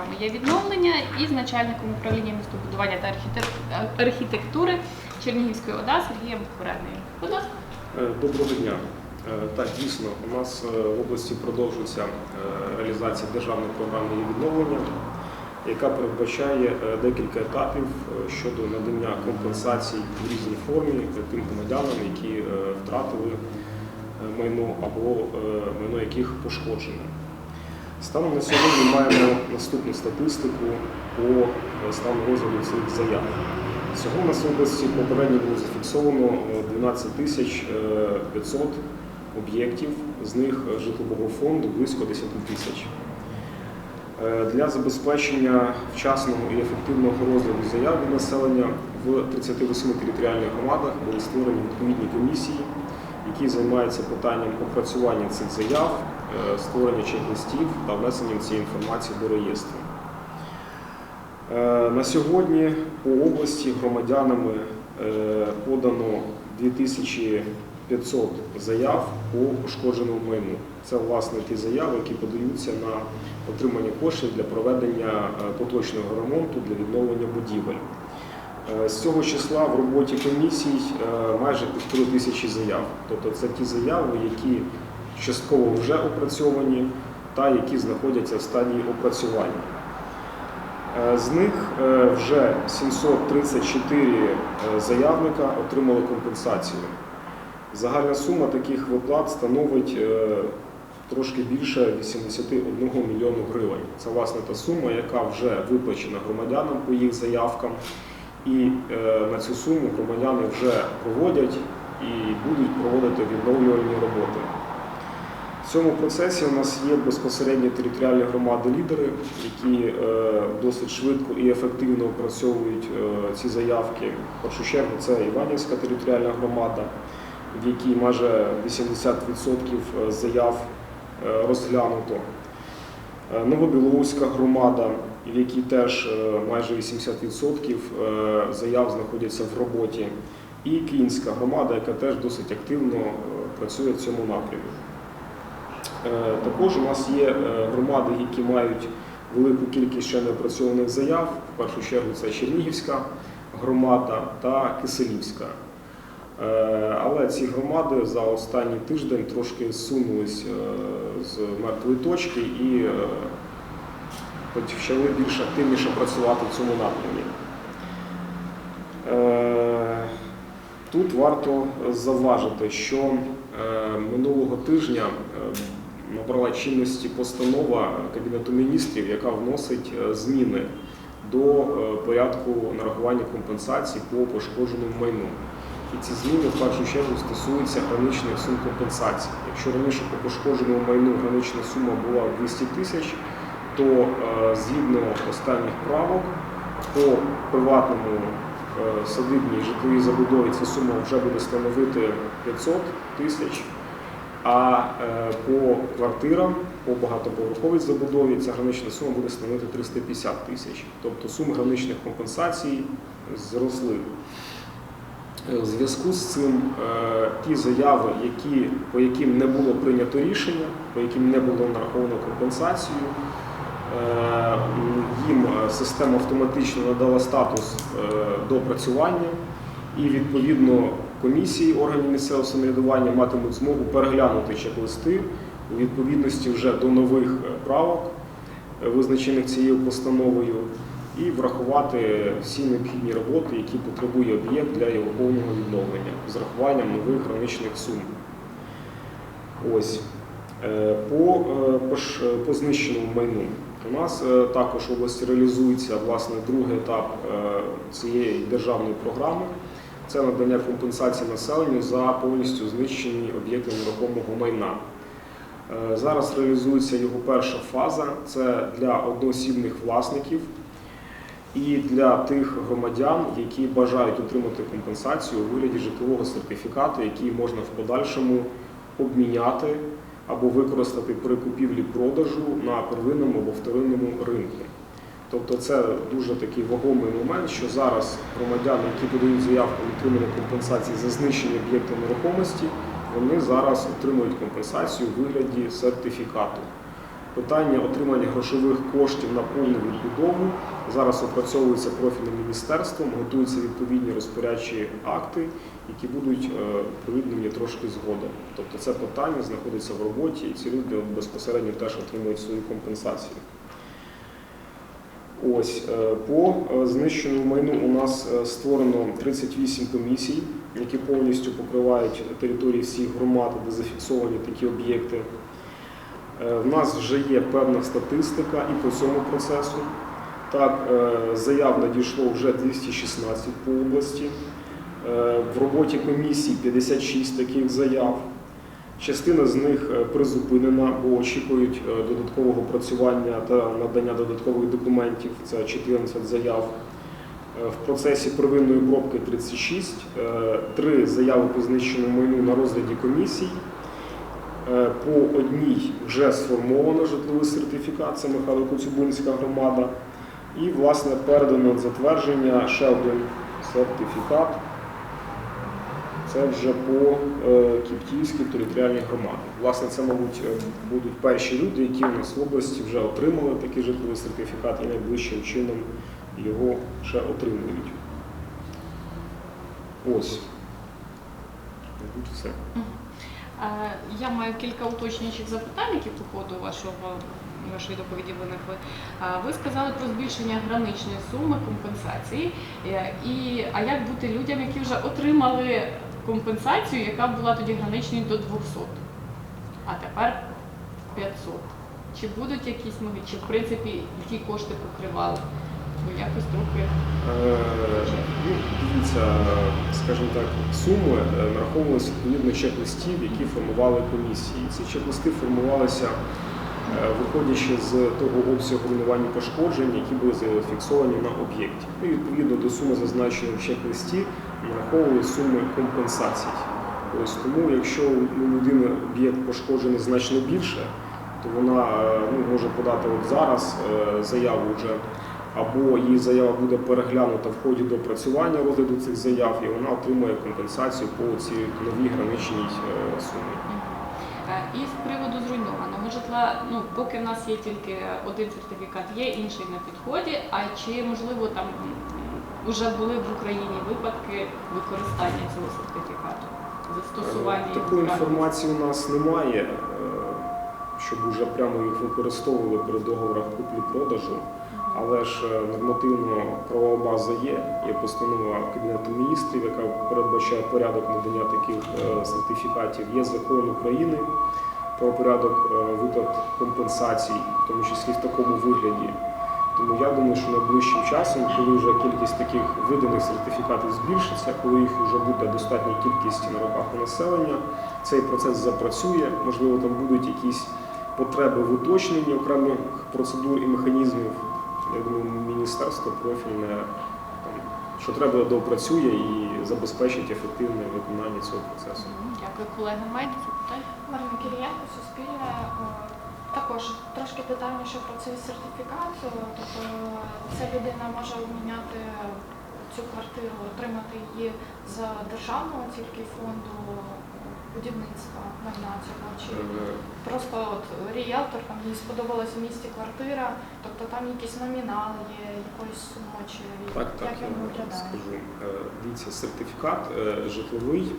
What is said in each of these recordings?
програми є відновлення і з начальником управління містобудування та архітектури Чернігівської ОДА Сергієм Куренною. Будь ласка. Е, Доброго дня. Е, Так, дійсно, у нас е, в області продовжується реалізація державної програми її відновлення, яка передбачає декілька етапів щодо надання компенсацій в різній формі тим громадянам, які втратили майно або майно яких пошкоджено. Станом на сьогодні маємо наступну статистику по е, стану розгляду цих заяв. Всього в області попередньо було зафіксовано е, 12 тисяч е, 500 об'єктів, з них е, житлового фонду близько 10 тисяч. Е, Для забезпечення вчасного і ефективного розгляду заяв населення в 38 територіальних громадах були створені відповідні комісії, які займаються питанням опрацювання цих заяв, е, створення чек-листів та внесенням цієї інформації до реєстру. Е, На сьогодні по області громадянами е, подано 2500 заяв по пошкодженому майну. Це власне ті заяви, які подаються на отримання коштів для проведення е, поточного ремонту для відновлення будівель. Е, З цього числа в роботі комісій е, майже півтори тисячі заяв. Тобто це ті заяви, які частково вже опрацьовані та які знаходяться в стадії опрацювання. Е, З них е, вже 734 е, заявника отримали компенсацію. Загальна сума таких виплат становить трошки більше 81 мільйону гривень. Це власне та сума, яка вже виплачена громадянам по їх заявкам. І на цю суму громадяни вже проводять і будуть проводити відновлювальні роботи. В цьому процесі у нас є безпосередньо територіальні громади-лідери, які е, досить швидко і ефективно опрацьовують е, ці заявки. В першу чергу це Іванівська територіальна громада, в якій майже 80% заяв е, розглянуто. Е, Новобілоуська громада, в якій теж майже 80% е, заяв знаходяться в роботі. І Київська громада, яка теж досить активно працює в цьому напрямі. Е, Також у нас є е, громади, які мають велику кількість ще неопрацьованих заяв. В першу чергу це Чернігівська громада та Киселівська. Е, Але ці громади за останній тиждень трошки зсунулись з мертвої точки і почали більш активніше працювати в цьому напрямі. Тут варто зауважити, що минулого тижня набрала чинності постанова Кабінету міністрів, яка вносить е, зміни до е, порядку нарахування компенсацій по пошкодженому майну. І ці зміни в першу чергу стосуються граничних сум компенсацій. Якщо раніше по пошкодженому майну гранична сума була 200 тисяч, то е, згідно останніх правок по приватному садибній житловій забудові ця сума вже буде становити 500 тисяч. А е, по квартирам, по багатоповерховій забудові ця гранична сума буде становити 350 тисяч. Тобто суми граничних компенсацій зросли. Е, В зв'язку з цим е, ті заяви, які, по яким не було прийнято рішення, по яким не було нараховано компенсацію, е, їм е, система автоматично надала статус е, доопрацювання, і відповідно комісії органів місцевого самоврядування матимуть змогу переглянути чек-листи у відповідності вже до нових е, правок, е, визначених цією постановою, і врахувати всі необхідні роботи, які потребує об'єкт для його повного відновлення з рахуванням нових граничних сум. Ось. Е, По, по, по знищеному майну. У нас також в області реалізується власне другий етап цієї державної програми. Це надання компенсації населенню за повністю знищені об'єкти нерухомого майна. Е, Зараз реалізується його перша фаза. Це для одноосібних власників і для тих громадян, які бажають отримати компенсацію у вигляді житлового сертифікату, який можна в подальшому обміняти або використати при купівлі-продажу на первинному або вторинному ринку. Тобто це дуже такий вагомий момент, що зараз громадяни, які подають заявку на отримання компенсації за знищення об'єкту нерухомості, вони зараз отримують компенсацію у вигляді сертифікату. Питання отримання грошових коштів на повну відбудову зараз опрацьовується профільним міністерством, готуються відповідні розпорядчі акти, які будуть е, оприлюднені трошки згодом. Тобто це питання знаходиться в роботі, і ці люди безпосередньо теж отримують свою компенсацію. Ось е, по е, знищеному майну у нас е, створено 38 комісій, які повністю покривають території всіх громад, де зафіксовані такі об'єкти. В нас вже є певна статистика і по цьому процесу. Так, заяв надійшло вже 216 по області. В роботі комісії 56 таких заяв. Частина з них е, призупинена, бо очікують е, додаткового працювання та надання додаткових документів. Це 14 заяв. Е, В процесі первинної обробки 36, е, три заяви по знищеному майну на розгляді комісій. По одній вже сформовано житловий сертифікат, це Михайло Коцюбинська громада. І, власне, передано затвердження ще один сертифікат. Це вже по е, Кіптівській територіальній громаді. Власне, це, мабуть, е, будуть перші люди, які у нас в області вже отримали такий житловий сертифікат і найближчим чином його ще отримують. Ось. Мабуть, все. Я маю кілька уточнюючих запитань, які по ходу вашого вашої доповіді виникли. Ви сказали про збільшення граничної суми компенсації. Е, І а як бути людям, які вже отримали компенсацію, яка була тоді граничною до 200, а тепер 500? Чи будуть якісь моги, чи в принципі ті кошти покривали? Бо якось трохи Е, ну, Дивіться, скажімо так, суми е, нараховувалися відповідно чек-листів, які формували комісії. Ці чек-листи формувалися, е, виходячи з того обсягу руйнування пошкоджень, які були зафіксовані на об'єкті. І відповідно до суми, зазначеної в чек-листі, нараховували суми компенсацій. Ось тому, якщо у людини об'єкт пошкоджений значно більше, то вона е, ну, може подати от зараз е, заяву вже або її заява буде переглянута в ході допрацювання розгляду цих заяв, і вона отримує компенсацію по цій новій граничній е, сумі. І з приводу зруйнованого житла, ну поки в нас є тільки один сертифікат, є інший на підході. А чи можливо там вже були в Україні випадки використання цього сертифікату? Застосування Е, його Такої інформації у нас немає, е, щоб вже прямо їх використовували при договорах куплі-продажу. Але ж е, нормативно-правова база є. Є постанова Кабінету міністрів, яка передбачає порядок надання таких сертифікатів. Є закон України про порядок виплат компенсацій, в тому числі в такому вигляді. Тому я думаю, що найближчим часом, коли вже кількість таких виданих сертифікатів збільшиться, коли їх вже буде достатня кількість на руках у населення, цей процес запрацює. Можливо, там будуть якісь потреби в уточненні окремих процедур і механізмів. Я думаю, міністерство профільне там, що треба доопрацює і забезпечить ефективне виконання цього процесу. Дякую, колеги. Маєте запитання? Марина Кирієнко, Суспільне. Е, Також трошки детальніше про цей сертифікат. Е, Тобто ця людина може обміняти цю квартиру, отримати її з державного тільки фонду будівництва майна цього. Чи Е, просто от ріелтор там їй сподобалась в місті квартира, тобто там якісь номінали є, якоїсь суми, чи Так, так, як я він виглядає? скажу. Е, Дивіться, сертифікат е, житловий е,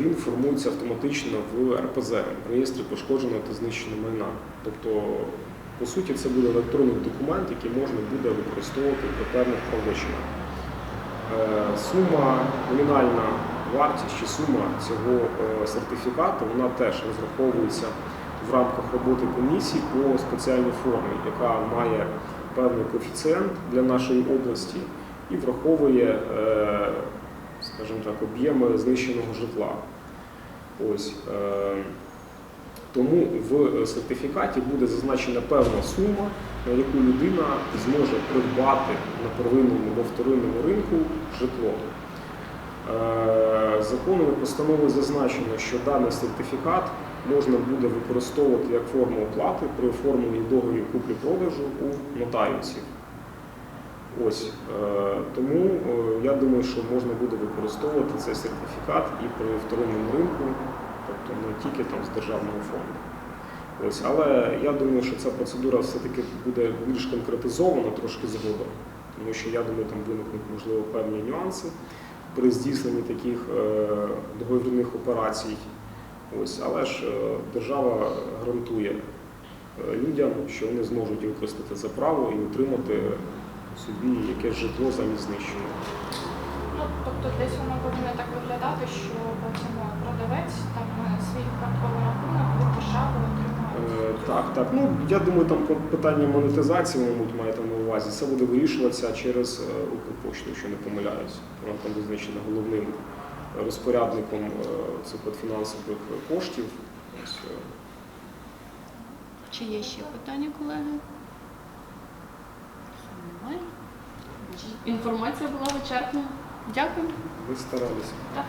він формується автоматично в РПЗ, реєстрі пошкодженого та знищеного майна. Тобто, по суті, це буде електронний документ, який можна буде використовувати при певних правочинах. Е, Сума, номінальна вартість чи сума цього е, сертифікату, вона теж розраховується в рамках роботи комісії по спеціальній формі, яка має певний коефіцієнт для нашої області і враховує, е, скажімо так, об'єми знищеного житла. Ось. е, Тому в сертифікаті буде зазначена певна сума, на яку людина зможе придбати на первинному або вторинному ринку житло. Е, Законом і зазначено, що даний сертифікат можна буде використовувати як форму оплати при оформленні договорів куплі-продажу у нотаріусів. Ось е, тому е, я думаю, що можна буде використовувати цей сертифікат і при вторинному ринку, тобто не тільки там з державного фонду. Ось, але я думаю, що ця процедура все-таки буде більш конкретизована трошки згодом, тому що я думаю, там виникнуть можливо певні нюанси при здійсненні таких е, договірних операцій. Ось, але ж держава гарантує людям, що вони зможуть використати це право і отримати собі якесь житло замість знищення. Ну, тобто десь воно повинно так виглядати, що потім продавець там свій картковий рахунок від держави отримує. Е, Так, так. Ну я думаю, там питання монетизації, мабуть, маєте на увазі. Це буде вирішуватися через е, Укрпошту, якщо не помиляюсь. Вона там визначена головним розпорядником е, цих от фінансових коштів. Е, Чи є ще питання, колеги? Немає. Інформація була вичерпна. Дякую. Ви старалися. Так.